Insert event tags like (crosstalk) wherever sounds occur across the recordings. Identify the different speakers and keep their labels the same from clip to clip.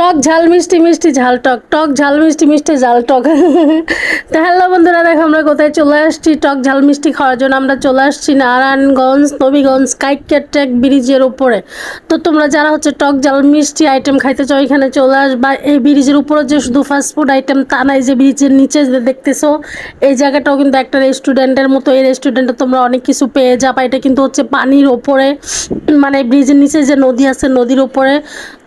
Speaker 1: টক ঝাল, মিষ্টি মিষ্টি ঝাল টক টক ঝাল, মিষ্টি মিষ্টি ঝাল টক। (laughs) তো হ্যালো বন্ধুরা, দেখো আমরা কোথায় চলে আসছি। টক ঝাল, মিষ্টি খাওয়ার জন্য আমরা চলে আসছি নারায়ণগঞ্জ, নবীগঞ্জ কাইকেটেক ব্রিজের উপরে। তো তোমরা যারা হচ্ছে টক ঝাল, মিষ্টি আইটেম খাইতে চাও, এখানে চলে আসবা। এই ব্রিজের উপরে যে শুধু ফাস্ট ফুড আইটেম তা নাই যে ব্রিজের নিচে দেখতেছো, এই জায়গাটাও কিন্তু একটা রেস্টুরেন্টের মতো। এই রেস্টুরেন্টে তোমরা অনেক কিছু পেয়ে যাবা। এটা কিন্তু হচ্ছে পানির ওপরে মানে ব্রিজের নিচে যে নদী আছে, নদীর উপরে।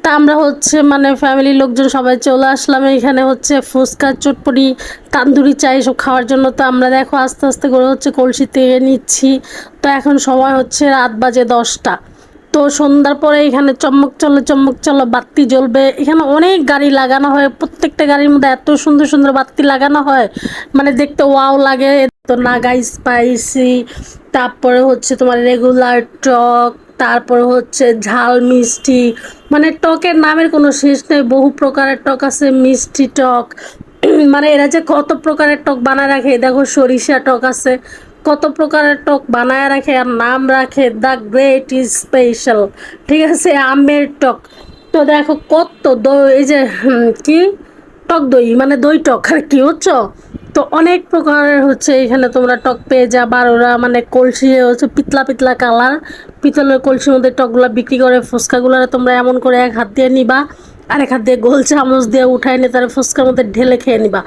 Speaker 1: তা আমরা হচ্ছে মানে ফ্যামিলির লোকজন সবাই চলে আসলাম। এখানে হচ্ছে ফুচকা, চটপটি, তান্দুরি চা এসব খাওয়ার জন্য। তো আমরা দেখো আস্তে আস্তে করে হচ্ছে কলসি থেকে নিচ্ছি। তো এখন সময় হচ্ছে রাত বাজে দশটা। তো সন্ধ্যার পরে এখানে চমক চলো চমক চলো, বাতি জ্বলবে। এখানে অনেক গাড়ি লাগানো হয়। প্রত্যেকটা গাড়ির মধ্যে এত সুন্দর সুন্দর বাতি লাগানো হয়। মানে দেখতে ওয়াও লাগে। তো নাগা স্পাইসি তারপরে হচ্ছে তোমার রেগুলার টক তারপরে হচ্ছে ঝাল, মিষ্টি মানে টকের নামের কোনো শেষ নেই। বহু প্রকারের টক আছে, মিষ্টি টক। (clears throat) মানে এরা যে কত প্রকারের টক বানায় রাখে দেখো সরিষা টক আছে। কত প্রকারের টক বানায় রাখে আর নাম রাখে দ্য গ্রেট ইজ স্পেশাল, ঠিক আছে? আমের টক। তো দেখো কত দই এই যে কি? টক দই মানে দই টক, আর কি হচ্ছ তো অনেক প্রকারের হচ্ছে এখানে তোমরা টক পেয়ে যাবা আর ওরা মানে কলসি হচ্ছে পিতলা পিতলা কালার। পিতলের কলসির মধ্যে টকগুলো বিক্রি করে ফুচকাগুলো তোমরা এমন করে এক হাত দিয়ে নিবা আর এক হাত দিয়ে গোল চামচ দিয়ে উঠাই নিয়ে তারা ফুচকার মধ্যে ঢেলে খেয়ে নিবা।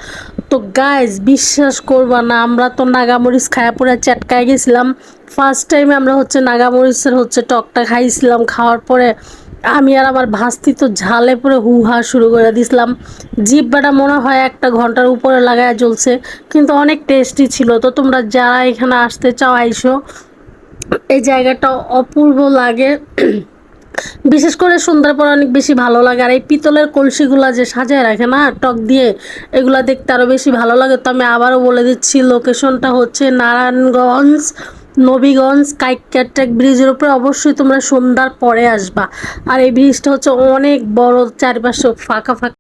Speaker 1: তো গাইজ বিশ্বাস করবা না, আমরা তো নাগামরিচ খায়া পুরো চ্যাটকায় গেছিলাম। ফার্স্ট টাইমে আমরা হচ্ছে নাগামরিচের হচ্ছে টকটা খাইছিলাম, খাওয়ার পরে আমি আর আমার ভাস্তি তো ঝালে পুরো হুহা শুরু করে দিছিলাম। জিব্বাটা মনে হয় একটা ঘণ্টার উপরে লাগায় জ্বলছে, কিন্তু অনেক টেস্টি ছিল। তো তোমরা যারা এখানে আসতে চাও, আইসো। এই জায়গাটা অপূর্ব লাগে। বিশেষ করে সন্ধ্যার অনেক বেশি ভালো লাগে। আর এই পিতলের কলসিগুলা যে সাজায় রাখে না, টক দিয়ে, এগুলা দেখতে আরও বেশি ভালো লাগে। তো আমি আবারও বলে দিচ্ছি লোকেশনটা হচ্ছে নারায়ণগঞ্জ। নবীগঞ্জ কাইকাট্রাক ব্রিজের উপরে অবশ্যই তোমরা সন্ধ্যার পরে আসবা। আর এই ব্রিজটা হচ্ছে অনেক বড়, চারপাশে ফাঁকা ফাঁকা।